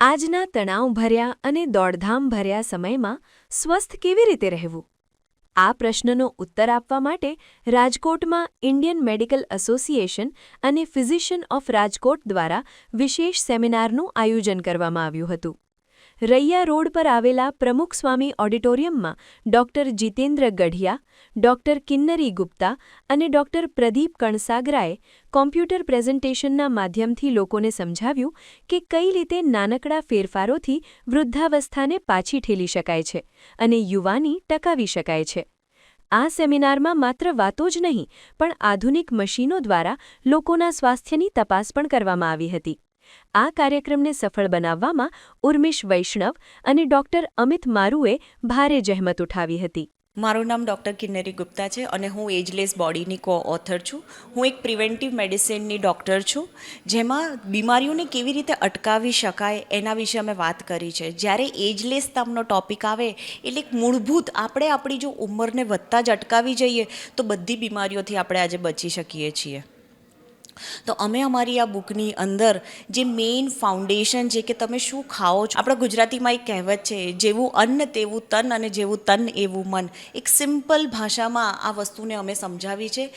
આજના તણાવભર્યા અને દોડધામભર્યા સમયમાં સ્વસ્થ કેવી રીતે રહેવું? આ પ્રશ્નનો ઉત્તર આપવા માટે રાજકોટમાં ઇન્ડિયન મેડિકલ એસોસિએશન અને ફિઝિશિયન ઓફ રાજકોટ દ્વારા વિશેષ સેમિનારનું આયોજન કરવામાં આવ્યું હતું. રૈયા રોડ પર આવેલા પ્રમુખ સ્વામી ઓડિટોરિયમમાં ડોક્ટર જીતેન્દ્ર ગઢિયા, ડોક્ટર કિન્નરી ગુપ્તા અને ડોક્ટર પ્રદીપ કણસાગરાએ કોમ્પ્યુટર પ્રેઝન્ટેશનના માધ્યમથી લોકોને સમજાવ્યું કે કઈ રીતે નાનકડા ફેરફારોથી વૃદ્ધાવસ્થાને પાછી ઠેલી શકાય છે અને યુવાની ટકાવી શકાય છે. આ સેમિનારમાં માત્ર વાતો જ નહીં, પણ આધુનિક મશીનો દ્વારા લોકોના સ્વાસ્થ્યની તપાસ પણ કરવામાં આવી હતી. આ કાર્યક્રમને સફળ બનાવવામાં ઉર્મિશ વૈષ્ણવ અને ડોક્ટર અમિત મારુએ ભારે જહેમત ઉઠાવી હતી. મારું નામ ડૉક્ટર કિન્નરી ગુપ્તા છે અને હું એજલેસ બોડીની કો ઓથર છું. હું એક પ્રિવેન્ટિવ મેડિસિનની ડૉક્ટર છું. જેમાં બીમારીઓને કેવી રીતે અટકાવી શકાય એના વિશે અમે વાત કરી છે. જ્યારે એજલેસ નામનો ટૉપિક આવે, એટલે એક મૂળભૂત આપણે આપણી જો ઉંમરને વધતા જ અટકાવી જઈએ, તો બધી બીમારીઓથી આપણે આજે બચી શકીએ છીએ. તો અમે અમારી આ બુકની અંદર જે મેઇન ફાઉન્ડેશન છે કે તમે શું ખાઓ છો, આપણા ગુજરાતીમાં એક કહેવત છે, જેવું અન્ન તેવું તન અને જેવું તન એવું મન. એક સિમ્પલ ભાષામાં આ વસ્તુને અમે સમજાવી છે.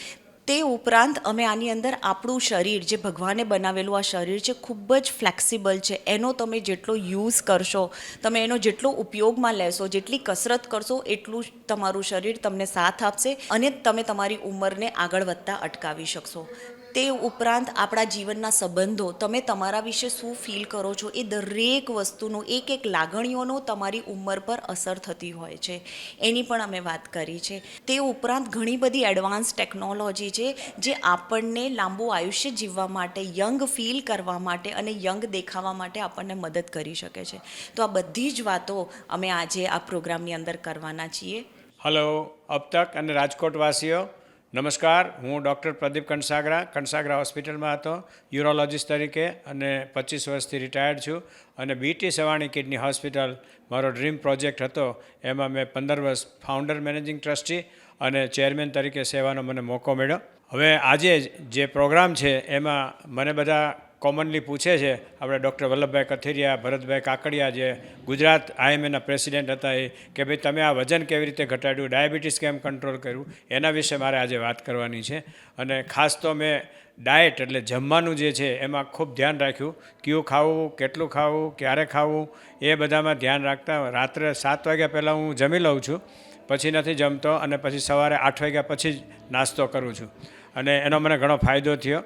તે ઉપરાંત અમે આની અંદર આપણું શરીર, જે ભગવાને બનાવેલું આ શરીર છે, ખૂબ જ ફ્લેક્સિબલ છે. એનો તમે જેટલો યુઝ કરશો, તમે એનો જેટલો ઉપયોગમાં લેશો, જેટલી કસરત કરશો, એટલું તમારું શરીર તમને સાથ આપશે અને તમે તમારી ઉંમરને આગળ વધતા અટકાવી શકશો. તે ઉપરાંત આપણા જીવનના સંબંધો, તમે તમારા વિશે શું ફીલ કરો છો, એ દરેક વસ્તુનો એક એક લાગણીઓનો તમારી ઉંમર પર અસર થતી હોય છે. એની પણ અમે વાત કરી છે. તે ઉપરાંત ઘણી બધી એડવાન્સ ટેકનોલોજી છે, જે આપણને લાંબુ આયુષ્ય જીવવા માટે યંગ ફીલ કરવા માટે અને યંગ દેખાવા માટે આપણને મદદ કરી શકે છે. તો આ બધી જ વાતો અમે આજે આ પ્રોગ્રામની અંદર કરવાના છીએ. હલો અબ તક અને રાજકોટવાસીઓ. નમસ્કાર, હું ડૉક્ટર પ્રદીપ કણસાગરા કણસાગરા હોસ્પિટલમાં હતો, યુરોલોજિસ્ટ તરીકે અને પચીસ વર્ષથી રિટાયર્ડ છું અને બીટી સવાણી કિડની હોસ્પિટલ મારો ડ્રીમ પ્રોજેક્ટ હતો. એમાં મેં પંદર વર્ષ ફાઉન્ડર, મેનેજિંગ ટ્રસ્ટી અને ચેરમેન તરીકે સેવાનો મને મોકો મળ્યો. હવે આજે જે પ્રોગ્રામ છે, એમાં મને બધા કોમનલી પૂછે છે, આપણે ડૉક્ટર વલ્લભભાઈ કથિરિયા, ભરતભાઈ કાકડિયા જે ગુજરાત આઈએમએના પ્રેસિડેન્ટ હતા એ, કે ભાઈ તમે આ વજન કેવી રીતે ઘટાડ્યું, ડાયાબિટીસ કેમ કંટ્રોલ કર્યું, એના વિશે મારે આજે વાત કરવાની છે. અને ખાસ તો મેં ડાયટ એટલે જમવાનું જે છે એમાં ખૂબ ધ્યાન રાખ્યું, કયું ખાવું, કેટલું ખાવું, ક્યારે ખાવું, એ બધામાં ધ્યાન રાખતા રાત્રે સાત વાગ્યા પહેલાં હું જમી લઉં છું, પછી નથી જમતો અને પછી સવારે આઠ વાગ્યા પછી જ નાસ્તો કરું છું. અને એનો મને ઘણો ફાયદો થયો.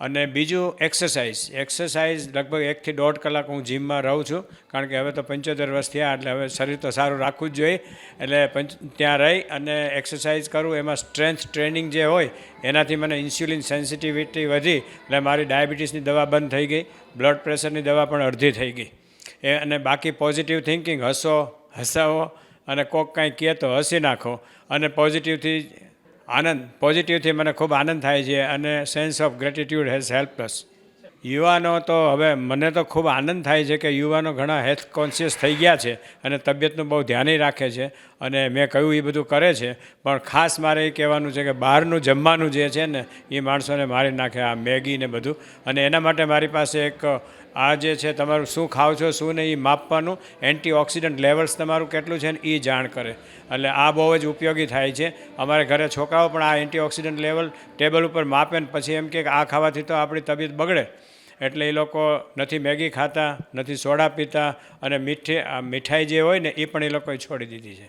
અને બીજું એક્સરસાઇઝ એક્સરસાઇઝ લગભગ એકથી દોઢ કલાક હું જીમમાં રહું છું, કારણ કે હવે તો પંચોતેર વર્ષ થયા, એટલે હવે શરીર તો સારું રાખવું જ જોઈએ. એટલે પંચ, ત્યાં રહી અને એક્સરસાઇઝ કરું. એમાં સ્ટ્રેન્થ ટ્રેનિંગ જે હોય, એનાથી મને ઇન્સ્યુલિન સેન્સિટિવિટી વધી, એટલે મારી ડાયાબિટીસની દવા બંધ થઈ ગઈ. બ્લડ પ્રેશરની દવા પણ અડધી થઈ ગઈ. એ અને બાકી પોઝિટિવ થિંકિંગ હસો, હસાવો અને કોક કાંઈ કહે તો હસી નાખો. અને પોઝિટિવથી આનંદ પોઝિટિવથી મને ખૂબ આનંદ થાય છે અને sense of gratitude has help us યુવાનો તો હવે મને તો ખૂબ આનંદ થાય છે કે યુવાનો ઘણા હેલ્થ કોન્શિયસ થઈ ગયા છે અને તબિયતનું બહુ ધ્યાન રાખે છે અને મેં કહ્યું એ બધું કરે છે, પણ ખાસ મારે એ કહેવાનું છે કે બહારનું જમવાનું જે છે ને એ માણસોને મારી નાખે, આ મેગી ને બધું. અને એના માટે મારી પાસે એક આ જે છે, તમારું શું ખાવ છો, શું નહીં, એ માપવાનું એન્ટીઓક્સિડન્ટ લેવલ્સ તમારું કેટલું છે ને એ જાણ કરે. એટલે આ બહુ જ ઉપયોગી થાય છે. અમારે ઘરે છોકરાઓ પણ આ એન્ટીઓક્સિડન્ટ લેવલ ટેબલ ઉપર માપે ને પછી એમ કે આ ખાવાથી તો આપણી તબિયત બગડે. એટલે એ લોકો નથી મેગી ખાતા, નથી સોડા પીતા અને મીઠી મીઠાઈ જે હોય ને એ પણ એ લોકોએ છોડી દીધી છે.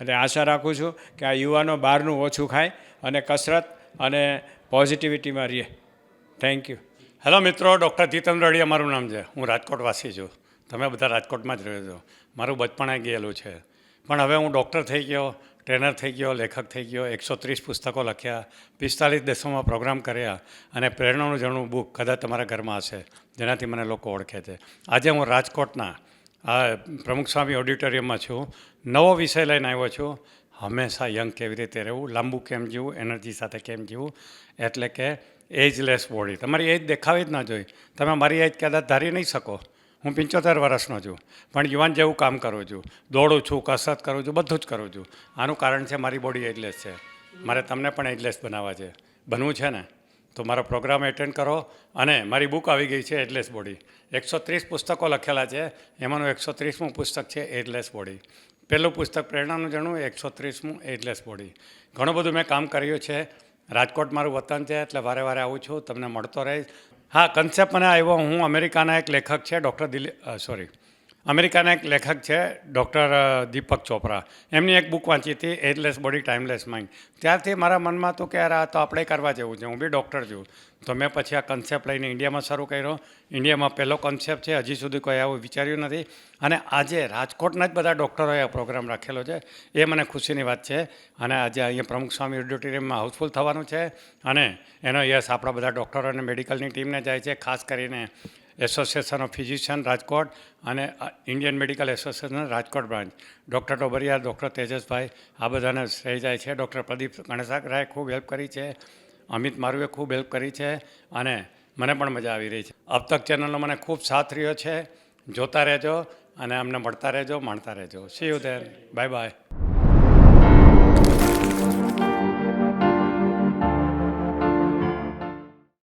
એટલે આશા રાખું છું કે આ યુવાનો બહારનું ઓછું ખાય અને કસરત અને પોઝિટિવિટીમાં રહે. થેન્ક યુ હેલો મિત્રો, ડૉક્ટર જીતન રડિયા મારું નામ છે. હું રાજકોટવાસી છું. તમે બધા રાજકોટમાં જ રહ્યો છો. મારું બચપણે ગયેલું છે. પણ હવે હું ડૉક્ટર થઈ ગયો, ટ્રેનર થઈ ગયો, લેખક થઈ ગયો, એકસો ત્રીસ પુસ્તકો લખ્યા, પિસ્તાલીસ દેશોમાં પ્રોગ્રામ કર્યા અને પ્રેરણાનું જણું બુક કદાચ તમારા ઘરમાં હશે, જેનાથી મને લોકો ઓળખે છે. આજે હું રાજકોટના આ પ્રમુખ સ્વામી ઓડિટોરિયમમાં છું. નવો વિષય લઈને આવ્યો છું. હંમેશા યંગ કેવી રીતે રહેવું, લાંબુ કેમ જીવવું, એનર્જી સાથે કેમ જીવવું, એટલે કે એજલેસ બોડી તમારી એજ દેખાવી જ ના જોઈએ તમે મારી એજ કદાચ ધારી નહીં શકો. હું પંચોતેર વર્ષનો છું. પણ યુવાન જેવું કામ કરું છું. દોડું છું, કસરત કરું છું, બધું જ કરું છું. આનું કારણ છે મારી બોડી એજલેસ છે. મારે તમને પણ એજલેસ બનાવવા છે. બનવું છે ને? તો મારો પ્રોગ્રામ એટેન્ડ કરો. અને મારી બુક આવી ગઈ છે એટલેસ બોડી એકસો ત્રીસ પુસ્તકો લખેલા છે. એમાંનું એકસો ત્રીસમું પુસ્તક છે એટલેસ બોડી પહેલું પુસ્તક પ્રેરણાનું જણું એકસો ત્રીસમું એટલેસ બોડી ઘણું બધું મેં કામ કર્યું છે. રાજકોટ મારું વતન છે, એટલે વારે વારે આવું છું, તમને મળતો રહીશ. હા કન્સેપ્ટ મને આવ્યો. હું અમેરિકાના એક લેખક છે ડૉક્ટર દિલીપ સોરી અમેરિકાના એક લેખક છે, ડૉક્ટર દીપક ચોપરા. એમની એક બુક વાંચી હતી એજલેસ બોડી ટાઈમલેસ માઇન્ડ ત્યારથી મારા મનમાં હતું કે આ તો આપણે કરવા જેવું છે, હું બી ડૉક્ટર છું. તો મેં પછી આ કન્સેપ્ટ લઈને ઇન્ડિયામાં શરૂ કર્યો. ઇન્ડિયામાં પહેલો કન્સેપ્ટ છે, હજી સુધી કોઈ આવું વિચાર્યું નથી. અને આજે રાજકોટના જ બધા ડૉક્ટરોએ આ પ્રોગ્રામ રાખેલો છે. એ મને ખુશીની વાત છે. અને આજે અહીંયા પ્રમુખ સ્વામી ઓડિટોરિયમમાં હાઉસફુલ થવાનું છે. અને એનો યશ આપણા બધા ડૉક્ટરો અને મેડિકલની ટીમને જાય છે, ખાસ કરીને એસોસિએશન ઓફ ફિઝિશિયન રાજકોટ અને Indian medical association Rajkot branch. Doctor Tobariya doctor Tejasbhai, આ બધાને શ્રેય જાય છે. ડૉક્ટર પ્રદીપ ગણેશાકરાએ ખૂબ હેલ્પ કરી છે. અમિત મારુએ ખૂબ હેલ્પ કરી છે અને મને પણ મજા આવી રહી છે. અબ તક ચેનલનો મને ખૂબ સાથ રહ્યો છે. જોતા રહેજો અને અમને મળતા રહેજો, માણતા રહેજો. See you there bye bye